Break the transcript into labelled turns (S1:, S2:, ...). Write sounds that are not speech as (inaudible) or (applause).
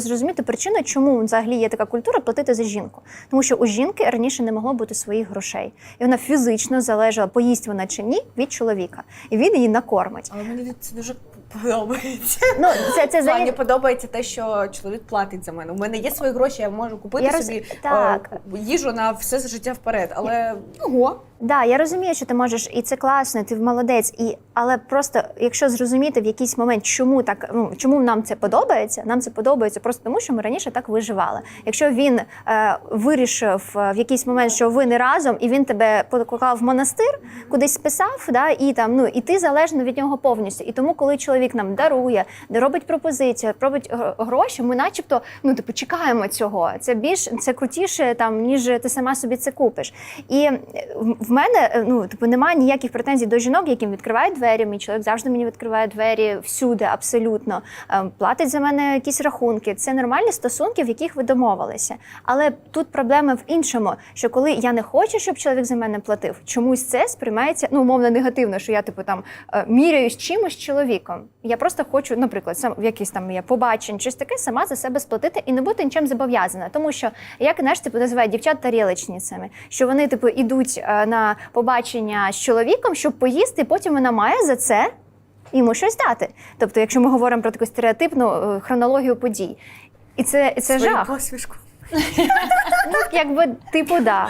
S1: зрозуміти причину, чому взагалі є така культура платити за жінку. Тому що у жінки раніше не могло бути своїх грошей, і вона фізично залежала, поїсть вона чи ні від чоловіка, і він її накормить.
S2: Але мені це дуже подобається.
S1: Ну це це
S2: Мені подобається те, що чоловік платить за мене. У мене є свої гроші, я можу купити
S1: Я роз-
S2: собі
S1: так.
S2: о, їжу на все життя вперед. Але ого,
S1: Да, я розумію, що ти можеш, і це класно, ти молодець. І але просто якщо зрозуміти в якийсь момент, чому так ну чому нам це подобається, нам це подобається просто тому, що ми раніше так виживали. Якщо він е, вирішив е, в якийсь момент, що ви не разом, і він тебе покликав в монастир, кудись списав, да, і там ну і ти залежно від нього повністю. І тому, коли чоловік нам дарує, робить пропозицію, робить гроші, ми, начебто, ну типу, чекаємо цього. Це більш це крутіше, там ніж ти сама собі це купиш. І е, в- мене е, ну типу немає ніяких претензій до жінок, яким відкривають двері. Мій чоловік завжди мені відкриває двері всюди, абсолютно Е, платить за мене якісь рахунки. Це нормальні стосунки, в яких ви домовилися. Але тут проблема в іншому, що коли я не хочу, щоб чоловік за мене платив, чомусь це сприймається ну умовно негативно, що я типу там е, міряюсь чимось чоловіком. Я просто хочу, наприклад, сам в якісь там я побачень, щось таке сама за себе сплатити і не бути нічим зобов'язана. Тому що як знаєш, типу називають дівчат тарілочницями, що вони типу ідуть е, на побачення з чоловіком, щоб поїсти, потім вона має за це йому щось дати. Тобто, якщо ми говоримо про таку стереотипну е, хронологію подій. І це, і це
S2: свою
S1: жах.
S2: Посвішку.
S1: Ну, (laughs) якби, типу, да.